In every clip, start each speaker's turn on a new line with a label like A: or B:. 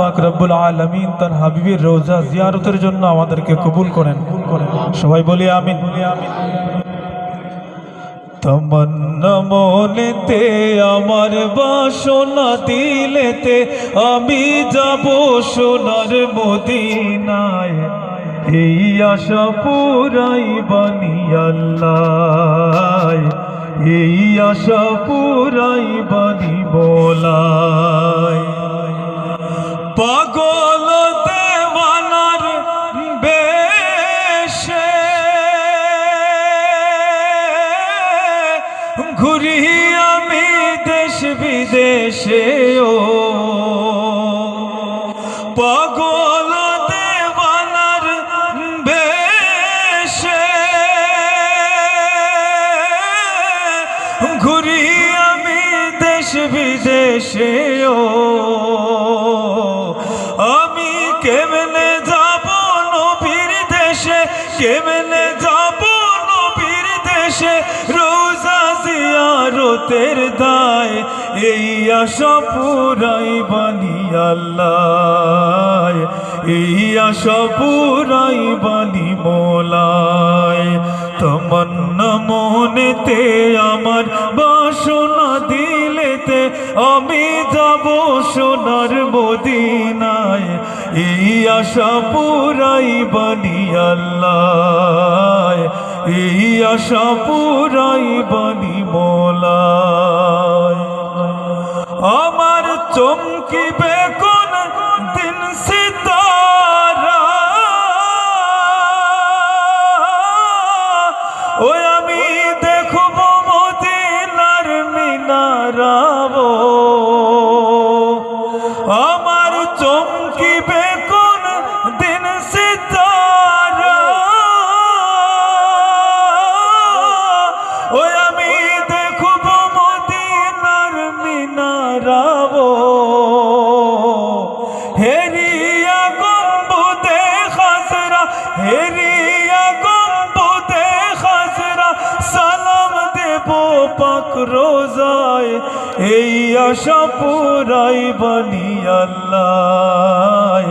A: পাক রব্বুল আলমিন তার হাবিবের রোজা জিয়ারতের জন্য আমাদেরকে কবুল করেন। সবাই বলি আমিন। তমন্না মনেতে, আমার বাসনা দিলেতে, আমি যাব সোনার মদিনায়। এই আশা পুরাই বানি আল্লাহ এই আশা পুরাই বানি বলায়। পাগল দেওয়ানার বেশে ঘুরি আমি দেশ বিদেশে, ও পাগল দেওয়ানার বেশে ঘুরি আমি দেশ বিদেশে আশা পুরাই বানি আল্লাহ। এই আশা পুরাই মোলায়। তমন্না মনেতে আমার বাসনা দিলেতে আমি যাব সোনার মদিনায়। এই আশা পুরাই বানি আল্লাহ। এই আশা পুরাই বানি আল্লাহ,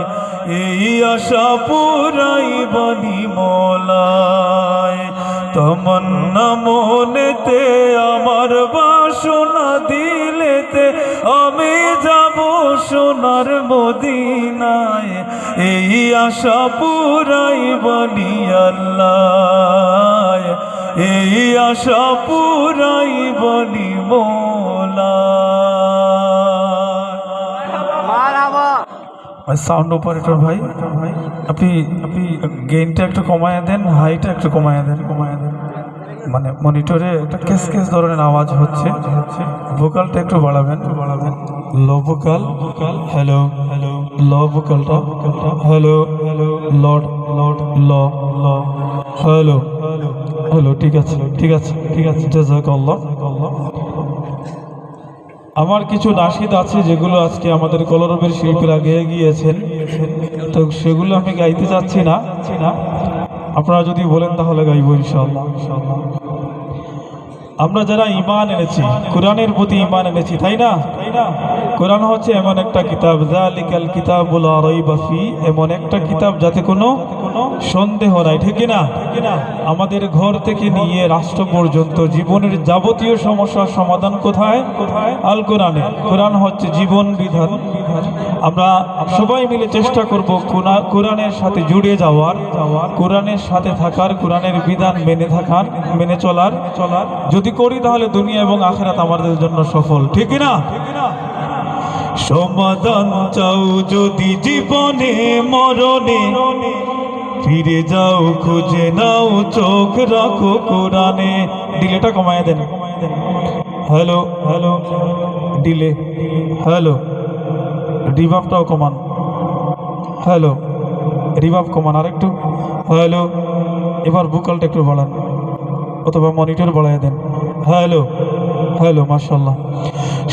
A: এই আশা পুরাই বানি মোলায় তমন্না মনেতে, আমার বাসনা দিলেতে, আমি যাব সোনার মদিনায়। এই আশা পুরাই বানি আল্লাহ, এই আশা পুরাই বানি মোলা সাউন্ড অপারেটর ভাই, আপনি আপনি গেইনটা একটু কমায় দেন হাইটা একটু কমায় দেন। কমায় দেন মানে মনিটরে একটা কেস কেস ধরনের আওয়াজ হচ্ছে। ভোকালটা একটু বাড়াবেন। বাড়াবেন low vocal vocal hello hello low ভোকালটা hello hello লড লড ল ল হ্যালো হ্যালো ঠিক আছে ঠিক আছে ঠিক আছে জাজাক আল্লাহ আল্লাহ আমার কিছু নাসিদ আছে যেগুলো আজকে আমাদের কলরবের শিল্পীরা গেয়ে গিয়েছেন। তো সেগুলো আমি গাইতে চাচ্ছি না। আপনারা যদি বলেন তাহলে গাইব ইনশাল্লাহ আমরা যারা ইমান এনেছি, কোরআনের প্রতি ইমান এনেছি, তাই না? না কোরআন হচ্ছে এমন একটা কিতাব জালিকাল কিতাবুল রাইবাফি এমন একটা কিতাব যাতে কোনো সন্দেহ নাই, ঠিক না আমাদের ঘর থেকে নিয়ে রাষ্ট্র পর্যন্ত জীবনের যাবতীয় সমস্যার সমাধান কোথায়? কোথায় আল কোরআনে। কোরআন হচ্ছে জীবন বিধান। আমরা সবাই মিলে চেষ্টা করব কোরআনের সাথে জুড়ে যাওয়ার যাওয়ার কোরআনের সাথে থাকার, কোরআনের বিধান মেনে থাকার, মেনে চলার। চলার যদি করি তাহলে দুনিয়া এবং আখেরাত আমাদের জন্য সফল, ঠিক না সমাধান চাও যদি জীবনে মরণে। ফিরে যাও, খুঁজে নাও, চোখ রাখো কোরআনে। ডিলেটা কমায় দেন। হ্যালো হ্যালো, ডিলে, হ্যালো, রিভাবটাও কমান। হ্যালো, রিভাব কমান আর একটু হ্যালো, এবার বুকালটা একটু বাড়ান, অথবা মনিটর বাড়াই দেন। হ্যালো হ্যালো মাসাল্লাহ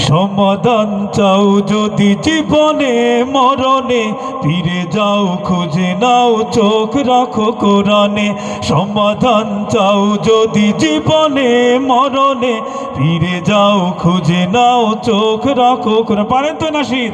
A: সমাধান চাও যদি জীবনে, মরণে, ফিরে যাও, খুঁজে নাও, চোখ রাখো কোরআনে। সমাধান চাও যদি জীবনে, মরণে, ফিরে যাও, খুঁজে নাও, চোখ রাখো কোরআন। পারেন তো নাসিদ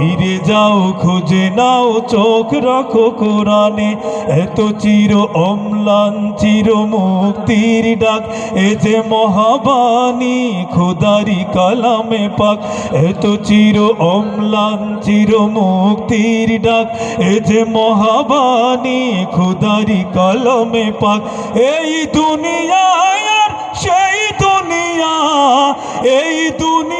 A: ফিরে যাও, খুঁজে নাও, চোখ রাখো কোরআনে। এত চির অম্লান, চির মুক্তির ডাক। এ যে মহাবাণী, খোদারি কালামে পাক। এত চির অম্লান, চির মুক্তির ডাক। এ যে মহাবাণী, খোদারি কালামে পাক। এই দুনিয়ায় সেই দুনিয়া, এই দুনিয়ায়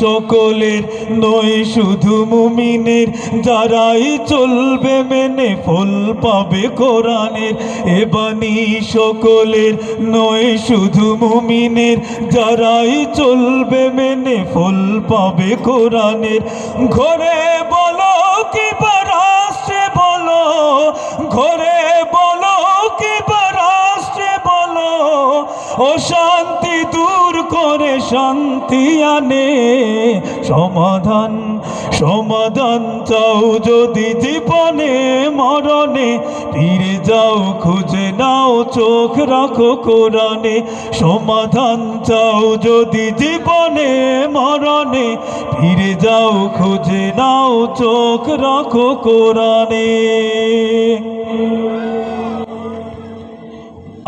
A: সকলের নয়, শুধু মুমিনের যারাই চলবে মেনে ফল পাবে কোরআনের। এ বাণী, সকলের নয়, শুধু মুমিনের যারাই চলবে মেনে ফল পাবে কোরআনের। ঘরে বলো কি রাষ্ট্রে বলো, ঘরে বলো কি অশান্তি দূর করে শান্তি আনে। সমাধান সমাধান চাও যদি জীবনে, মরণে। ফিরে যাও, খুঁজে নাও, চোখ রাখো কোরআনে। সমাধান চাও যদি জীবনে, মরণে। ফিরে যাও, খুঁজে নাও, চোখ রাখো কোরআনে।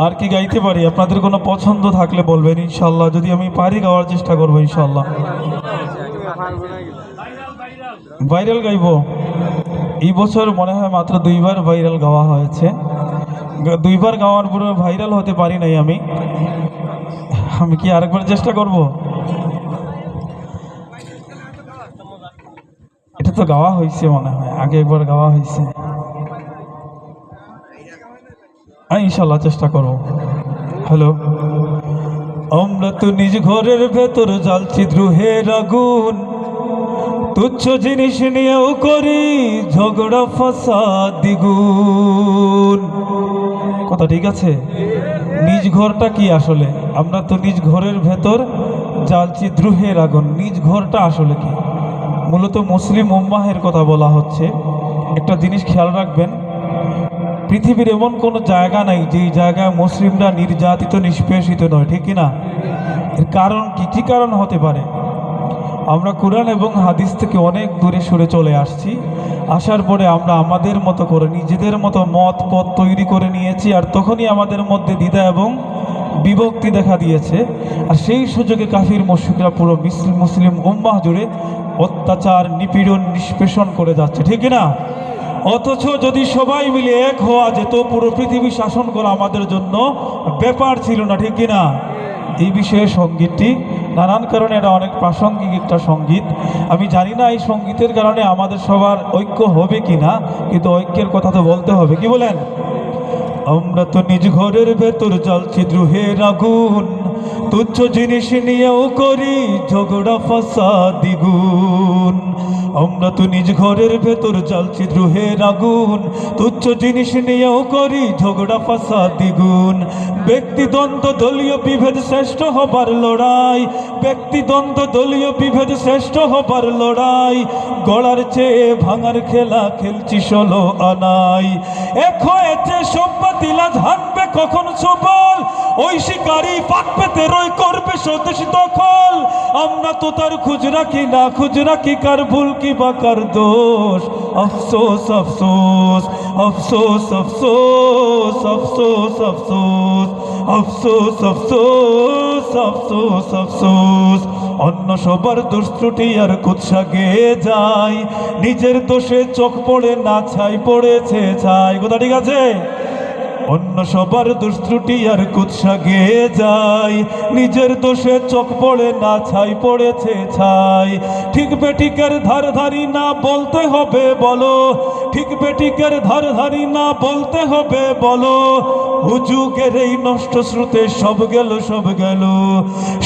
A: আর কি গাইতে পারি? আপনাদের কোনো পছন্দ থাকলে বলবেন ইনশাল্লাহ। যদি আমি পারি, গাওয়ার চেষ্টা করব ইনশাল্লাহ। ভাইরাল গাইবো? এই বছর মনে হয় মাত্র দুইবার ভাইরাল গাওয়া হয়েছে। দুইবার গাওয়ার পরে ভাইরাল হতে পারি নাই আমি। আমি কি আরেকবার চেষ্টা করব? এটা তো গাওয়া হয়েছে মনে হয়। আগে একবার গাওয়া হয়েছে। ইনশাল্লাহ চেষ্টা করব হ্যালো? আমরা তো নিজ ঘরের ভেতর জ্বালছি দ্রুহের আগুন। তুচ্ছ জিনিস নিয়েও করি ঝগড়া, ফাসাদ, দ্বিগুণ। কথা ঠিক আছে? নিজ ঘরটা কি আসলে? আমরা তো নিজ ঘরের ভেতর জ্বালছি দ্রুহের আগুন। নিজ ঘরটা আসলে কি? মূলত মুসলিম উম্মাহের কথা বলা হচ্ছে। একটা জিনিস খেয়াল রাখবেন পৃথিবীর এমন কোনো জায়গা নাই যেই জায়গায় মুসলিমরা নির্যাতিত, নিষ্পেষিত নয়, ঠিক না এর কারণ কি? কি কারণ হতে পারে? আমরা কোরআন এবং হাদিস থেকে অনেক দূরে সরে চলে আসছি। আসার পরে আমরা আমাদের মতো করে নিজেদের মতো মত, পথ তৈরি করে নিয়েছি আর তখনই আমাদের মধ্যে দ্বিধা এবং বিভক্তি দেখা দিয়েছে। আর সেই সুযোগে কাফির মুশিকরা পুরো মুসলিম মুসলিম উম্মাহ জুড়ে অত্যাচার, নিপীড়ন, নিষ্পেষণ করে যাচ্ছে, ঠিক না অথচ যদি সবাই মিলে এক হওয়া যেত, পুরো পৃথিবী শাসন করা আমাদের জন্য ব্যাপার ছিল না, ঠিক কিনা? এই বিষয়ে সঙ্গীতটি, নানান কারণে এটা অনেক প্রাসঙ্গিক একটা সংগীত। আমি জানি না এই সঙ্গীতের কারণে আমাদের সবার ঐক্য হবে কি না কিন্তু ঐক্যের কথা তো বলতে হবে, কি বলেন? আমরা তো নিজ ঘরের ভেতর জ্বালছি দ্রোহের আগুন, তুচ্ছ জিনিস নিয়েও করি ঝগড়া ফাঁসা দ্বিগুণ। আমরা তো নিজ ঘরের ভেতর জ্বালছি দ্রোহের আগুন। তুচ্ছ জিনিস নিয়েও করি ঝগড়া ফাঁসা দ্বিগুণ। ব্যক্তিদ্বন্দ্ব দলীয় বিভেদ শ্রেষ্ঠ হবার লড়াই। ব্যক্তিদ্বন্দ্ব দলীয় বিভেদ শ্রেষ্ঠ হবার লড়াই। গড়ার চেয়ে ভাঙার খেলা খেলছি ষোলো আনাই। এক হয়েছে সম্পাতিলা ঝানবে কখন সবল? ওই শিকারী পাক পেতে রই করবে স্বদেশ দখল। আমরা তো তার খুঁজ কি না, খুঁজ কি কার ভুল কি বা কার দোষ। আফসোস আফসোস আফসোস আফসোস আফসোস আফসোস। আফসোস আফসোস আফসোস আফসোস। অন্য সবার দোষ ত্রুটি আর কুৎসা গেয়ে যায়। নিজের দোষে চোখ পড়ে না ছাই পড়েছে ছাই। কথা ঠিক আছে? অন্য সবার দোষ ত্রুটি আর কুৎসা গেয়ে যায়। নিজের দোষে চোখ পড়ে না ছাই পড়েছে ছাই। ঠিক বেটিকের ধার ধারি না বলতে হবে বলো। ঠিক বেঠিকের ধার ধারি না বলতে হবে বলো। হুজুগের এই নষ্ট শ্রুতে সব গেল সব গেল।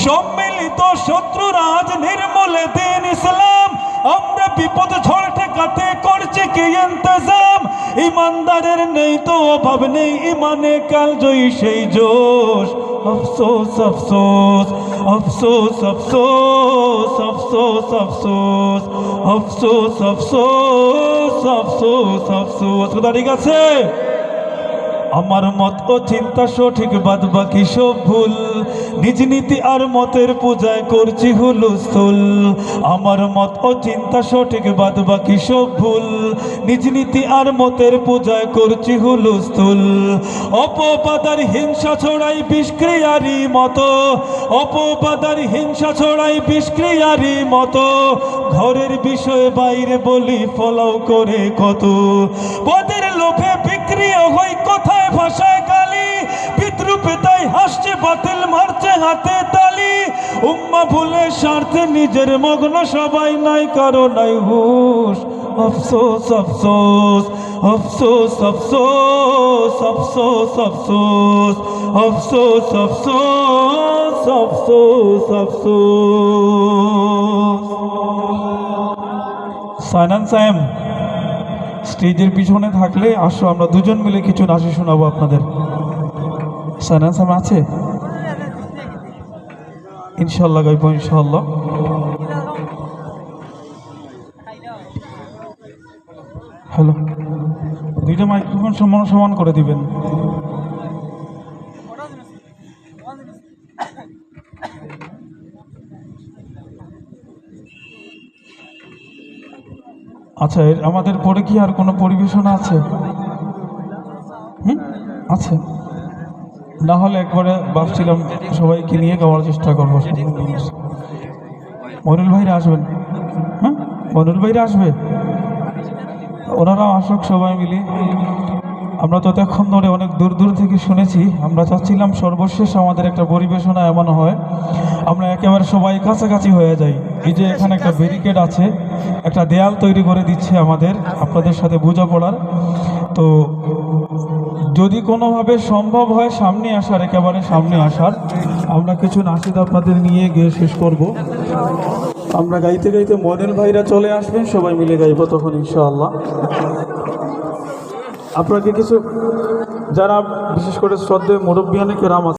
A: সম্মিলিত শত্রুরা আজ নির্মূলে দিন ইসলাম। আমরা বিপদ ঝড় ঠেকাতে করছি কি ইন্তজাম। ইমানদারের নেই তো অভাব নেই, ইমানে কাল জয়ী সেই জোশ। আফসোস আফসোস আফসোস আফসোস আফসোস আফসোস আফসোস আফসোস আফসোস আফসোস। ঠিক আছে? আমার মত ও চিন্তা সঠিক বাদ বাকি সব ভুল। নিজ নীতি আর মতের পূজায় করছি হুলস্থুল। আমার মত ও চিন্তা সঠিক বাদ বাকি সব ভুল। নিজ নীতি আর মতের পূজায় করছি হুলস্থুল। অপবাদার হিংসা ছড়াই বিষক্রিয়ারি মতো। অপবাদার হিংসা ছড়াই বিষক্রিয়ারি মতো। ঘরের বিষয়ে বাইরে বলি, ফলাও করে কত। পদের লোভে বিক্রি হই কোথায় ভাষায় গালি পিতৃপে তাই হাসছে, বাতিল মারছে হাতে তালি। উম্মা ভুলে স্বার্থে নিজের মগ্ন সবাই নাই, কারও নাই হুশ। আফসোস আফসোস আফসোস আফসোস আফসোস আফসোস আফসোস আফসোস আফসোস আফসোস। সাইনান সাহেব স্টেজের পিছনে থাকলে আসো, আমরা দুজন মিলে কিছু নাচি শোনাবো আপনাদের। সাহেব আছে? ইনশাল্লাহ গাইব, ইনশাল্লাহ। হ্যালো। দুইটা মাইক্রোফোন সমান সমান করে দিবেন। আচ্ছা আমাদের পরে কি আর কোনো পরিবেশনা আছে? হুম? আছে। না হলে একবারে ভাবছিলাম সবাইকে নিয়ে গাওয়ার চেষ্টা করব। মনুল ভাইরা আসবেন। হ্যাঁ মনুল ভাইরা আসবে? ওনারাও আসুক সবাই মিলে। আমরা তো এতক্ষণ ধরে অনেক দূর দূর থেকে শুনেছি, আমরা চাচ্ছিলাম সর্বশেষ আমাদের একটা পরিবেশনা এমন হয়, আমরা একেবারে সবাই কাছাকাছি হয়ে যাই। এই যে এখানে একটা ব্যারিকেড আছে, একটা দেয়াল তৈরি করে দিচ্ছে আমাদের, আপনাদের সাথে বোঝাপড়ার। তো যদি কোনোভাবে সম্ভব হয় সামনে আসার, একেবারে সামনে আসার, আমরা কিছু নাসিদ আপনাদের নিয়ে গিয়ে শেষ করব। আমরা গাইতে গাইতে মডেল ভাইরা চলে আসবেন, সবাই মিলে গাইবো তখন ইনশাআল্লাহ। আপনাকে কিছু যারা বিশেষ করে শ্রদ্ধেয় অনেক রাম